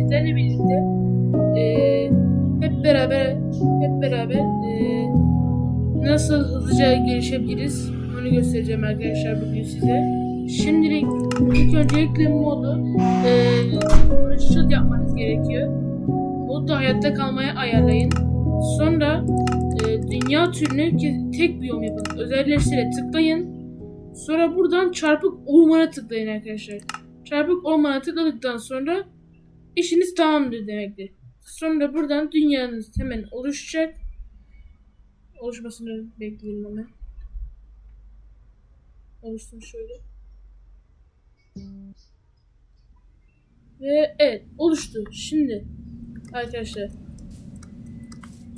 sizlerle birlikte eee, hep beraber hep beraber eee, nasıl hızlıca gelişebiliriz onu göstereceğim arkadaşlar bugün size. Şimdilik ilk öncelikle modu eee barışçıl yapmanız gerekiyor. Modu hayatta kalmaya ayarlayın. Sonra eee, dünya türünü tek biyom yapın. Özelleştire tıklayın. Sonra buradan çarpık ormana tıklayın arkadaşlar. Çarpık ormana tıkladıktan sonra işiniz tamamdır demektir. Sonra buradan dünyanız hemen oluşacak. Oluşmasını bekleyelim hemen. Oluşsun şöyle. Ve evet oluştu. Şimdi arkadaşlar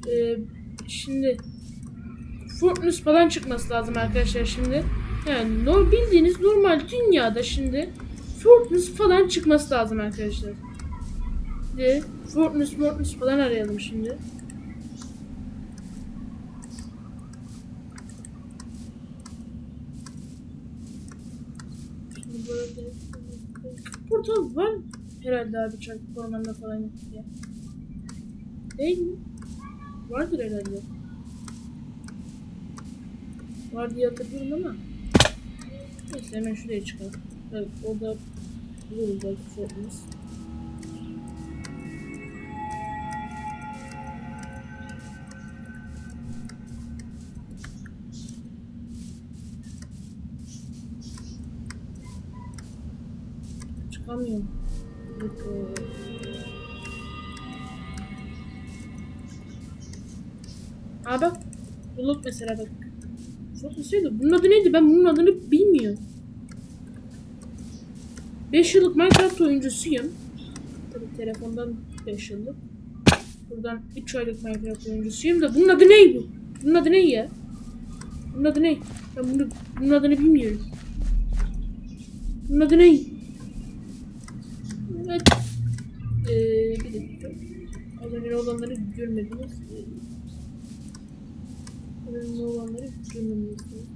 eee, şimdi Fortnite falan çıkması lazım arkadaşlar şimdi. Yani bildiğiniz normal dünyada şimdi Fortnite falan çıkması lazım arkadaşlar. De Fortnite Fortnite falan arayalım şimdi. Şimdi böyle portal var herhalde abi çarpık ormanda falan yok diye. Değil mi? Vardır herhalde. Var diye hatırlıyorum ama. Neyse hemen şuraya çıkalım. Evet orada buluruz belki Fortnite. Dakika. Aa bak. Bulut mesela bak. Çok güzeldi. Bunun adı neydi? Ben bunun adını bilmiyorum. 5 yıllık Minecraft oyuncusuyum. Tabii telefondan 5 yıllık. Buradan 3 aylık Minecraft oyuncusuyum da bunun adı ne bu? Bunun adı ne ya? Bunun adı ne? Ben bunu, bunun adını bilmiyorum. Bunun adı ne? Evet. Az önce olanları görmediniz. Önemli olanları görmemiz lazım.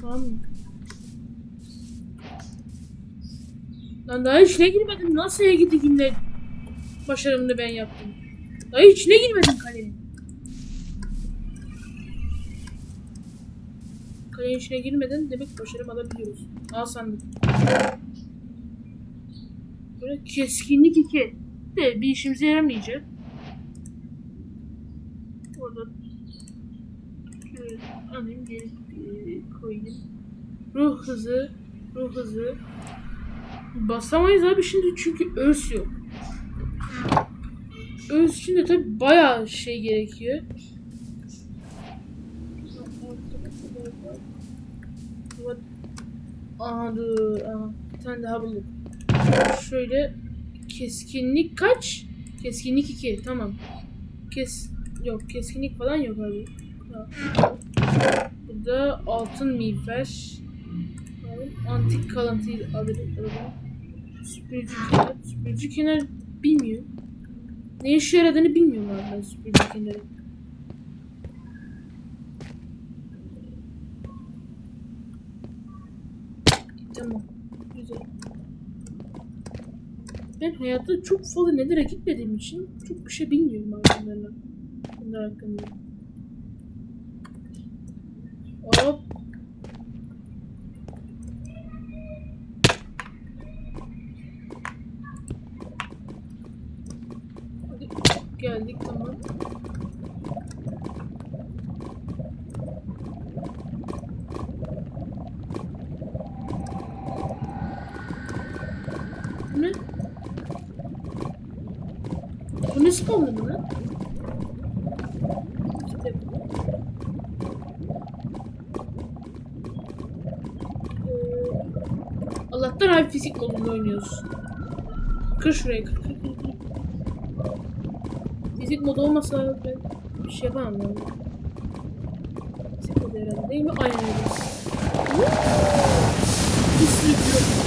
Tamam mı? Lan daha içine girmedim. Nasıl ya gidi yine başarımını ben yaptım. Daha içine girmedim kalenin. Kalenin içine girmeden demek başarım alabiliyoruz. Al sandık. Böyle keskinlik 2. De bir işimize yaramayacak. Orada alayım gelip e, koyayım. Ruh hızı, ruh hızı. Basamayız abi şimdi çünkü örs yok. Örs için de tabi bayağı şey gerekiyor. Aha dur. Aha, bir tane daha buldum. Şöyle keskinlik kaç? Keskinlik 2 tamam. Kes yok keskinlik falan yok abi. Tamam. Burada altın miğfer. Antik kalıntıyı alırım. Süpürücü kenar. Süpürücü kenar bilmiyorum. Ne işe yaradığını bilmiyorum abi ben süpürücü kenarı. Tamam. Güzel. Ben hayatta çok fazla nelere gitmediğim için çok bir şey bilmiyorum bunlarla. Bunlar hakkında. Hop. Hadi geldik tamam. Bu ne? Lan? İşte. Ee, Allah'tan abi fizik modunda oynuyoruz. Kır şurayı kır. Fizik modu olmasa ben bir şey yapamam yani. Fizik modu herhalde değil mi? Aynen öyle. Bir sürü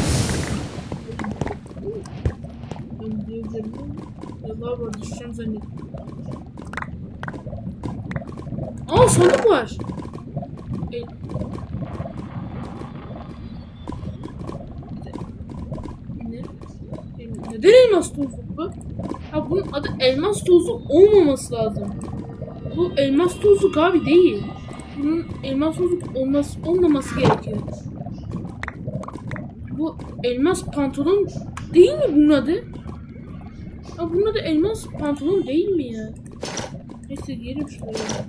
Yallah var düşeceğim zannettim. Aa sandık var. E... Ne? Ne? Neden elmas tozluk bu? Ha bunun adı elmas tozluk olmaması lazım. Bu elmas tozluk abi değil. Bunun elmas tozluk olması, olmaması gerekiyor. Bu elmas pantolon değil mi bunun adı? Ha bunun adı elmas pantolon değil mi ya? Neyse giyelim şuraya.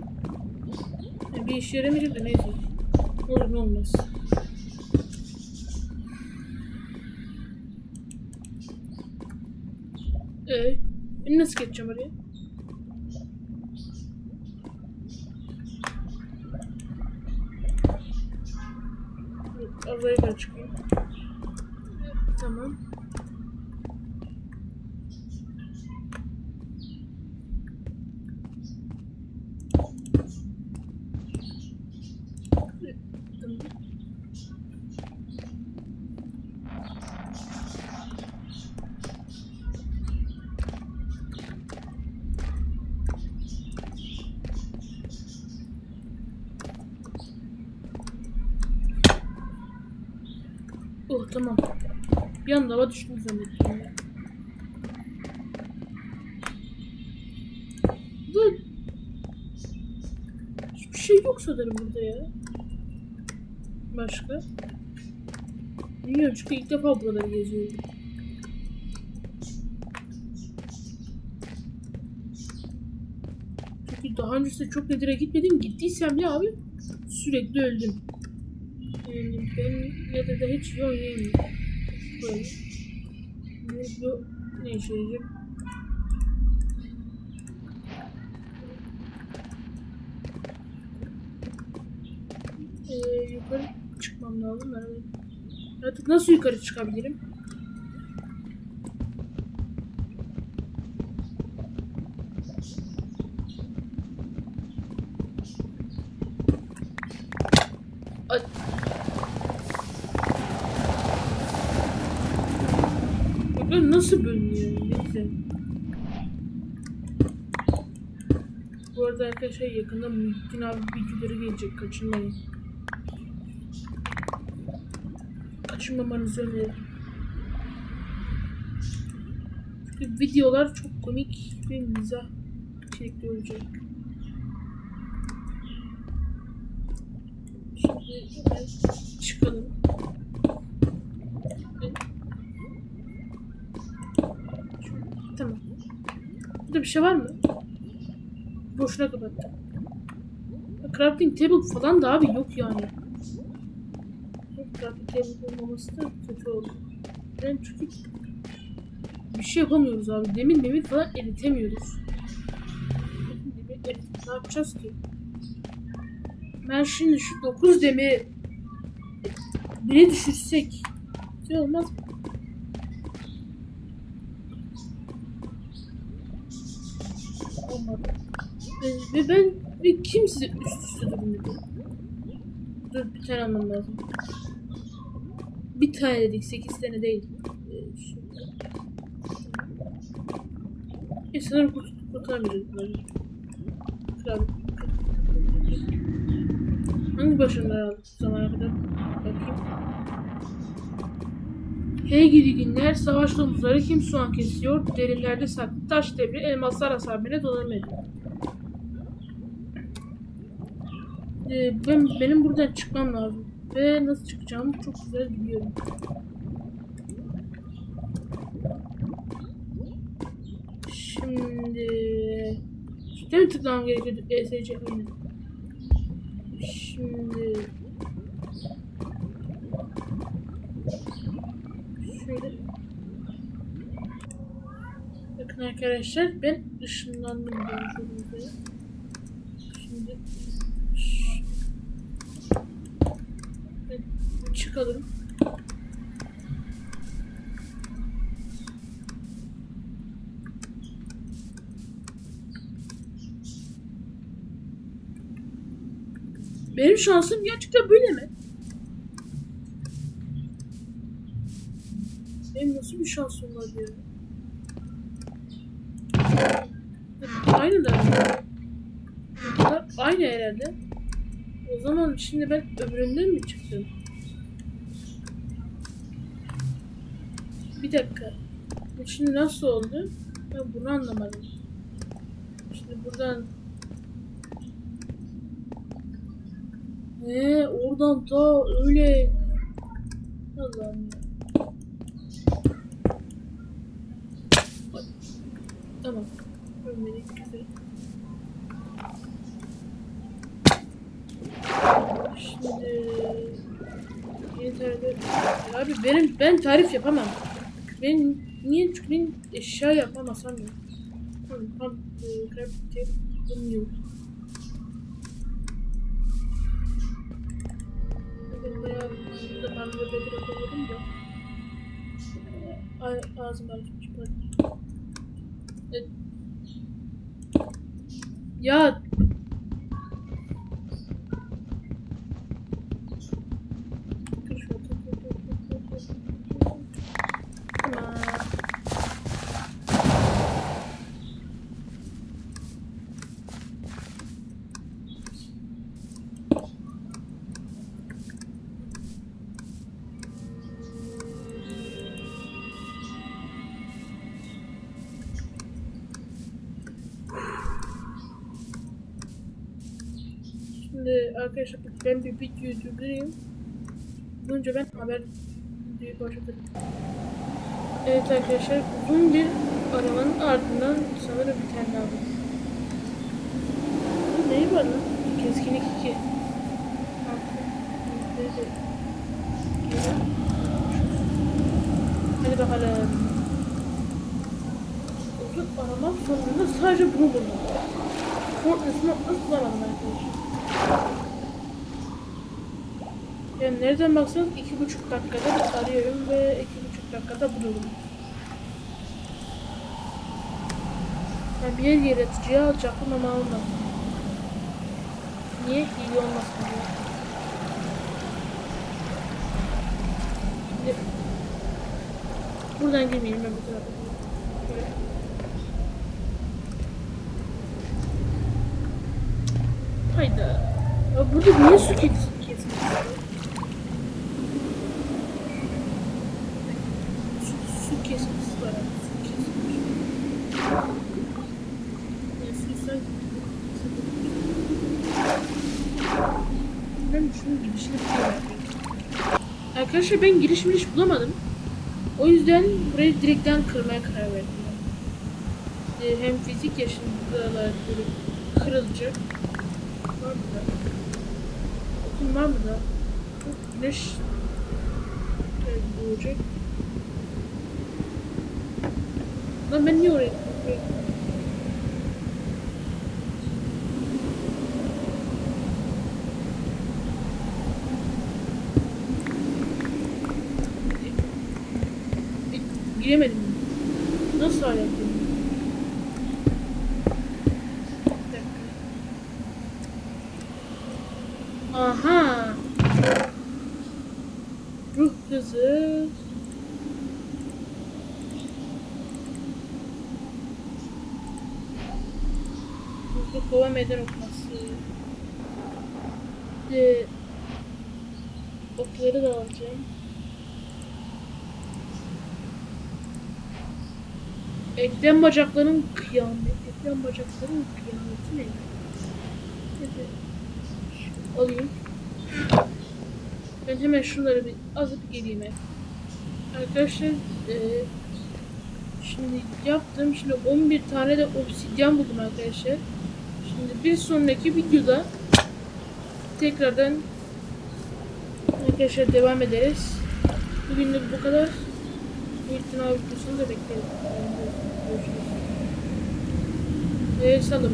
Ya bir işe yaramayacak da neyse. Ne olur ne olmaz. Ee, ben nasıl geçeceğim oraya? Az yukarı çıkayım. Tamam. Oh tamam. Bir anda hava düştüm ya. Burada hiçbir şey yok sanırım burada ya. Başka? Bilmiyorum çünkü ilk defa buraları geziyorum. Çünkü daha öncesinde çok nedire gitmedim. Gittiysem bile abi sürekli öldüm. Yani ben ya da, da hiç iyi oynayamıyorum. Ee, yukarı çıkmam lazım. Artık nasıl yukarı çıkabilirim? Ay. Bakın nasıl bölünüyor? Neyse. Bu arada arkadaşlar yakında Muhittin abi videoları gelecek. Kaçırmayın. Kaçırmamanızı öneririm. Çünkü videolar çok komik ve mizah içerikli olacak. Şimdi çıkalım. Tamam. Burada bir şey var mı? Boşuna kapattım. Crafting table falan da abi yok yani. Crafting table olmaması da kötü oldu. Ben çünkü bir şey yapamıyoruz abi. Demir memir falan eritemiyoruz. Demir erit- ne yapacağız ki? Ben şimdi şu 9 demiri bire düşürsek şey olmaz mı? Olmadı. Ve- Ve ben ve kim size üst üste durun dedi? Dur bir tane almam lazım. Bir tane dedik 8 tane değil. Ee. E sanırım kurt kurtaramayacağız bunları. Kral. Hangi başarılar aldık bu zamana kadar? Bakayım. Hey gidi günler, savaş domuzları kim soğan kesiyor, derinlerde saklı taş devri, elmaslar hasabine donanım ediyor. Ee, ben, benim buradan çıkmam lazım. Ve nasıl çıkacağımı çok güzel biliyorum. Şimdi... Şurada mi tıklamam gerekiyordu? ESC aynen. Şimdi... Şöyle... Bakın arkadaşlar ben ışınlandım. Şimdi... Çıkalım. Benim şansım gerçekten böyle mi? Benim nasıl bir şansım var ya? Aynı da. Aynı herhalde. O zaman şimdi ben öbüründen mi çıktım? Bir dakika. Şimdi nasıl oldu? Ben bunu anlamadım. Şimdi buradan Ee, oradan da öyle Allah'ım ya. Ay. Tamam. Ölmedik güzel. Şimdi Abi benim ben tarif yapamam. Ben niye çünkü ben eşya yapamasam ya. Tamam, tam e. Evet. Ya Şimdi arkadaşlar ben bir videoyu durdurayım. Bunca ben haber videoyu başlatırım. Evet arkadaşlar uzun bir aramanın ardından sanırım bir tane daha var. Bu neyi var lan? Keskinlik 2. Hadi bakalım. Uzun arama sonunda sadece bunu buldum. Fortress'ı nasıl bulamadım arkadaşlar. Yani nereden baksanız iki buçuk dakikada arıyorum ve iki buçuk dakikada bulurum. Ben bir yer yaratıcıya alacaktım ama almadım. Niye? İyi olmasın diye. Buradan girmeyeyim ben bu tarafa. Şöyle. Hayda. Ya burada niye su kes kesmiş? Su, su kesmiş var su kesmiş. Ya suysa... Ben şunun girişini bulamıyorum. Arkadaşlar ben giriş giriş bulamadım. O yüzden burayı direkten kırmaya karar verdim. Ee, Hem fizik yaşında kırılacak. Okul var mı da? Çok güneş doğacak. Lan ben niye oraya E, Giremedim. Nasıl hala giremedim? Bir dakika. Aha. Ruh kızı. Ruhlu kova meydan okuması. Ee, okları da alacağım. Eklem bacakların kıyameti. Eklem bacakların kıyameti ne? Neyse. Alayım. Ben hemen şunları bir azıp geleyim. Arkadaşlar eee, şimdi yaptım. Şimdi 11 tane de obsidyen buldum arkadaşlar. Şimdi bir sonraki videoda tekrardan arkadaşlar devam ederiz. Bugünlük bu kadar. Bu ihtina videosunu da bekleyelim. El salım.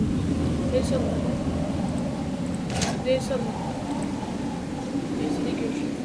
El salım. El salım. Neyse görüşürüz.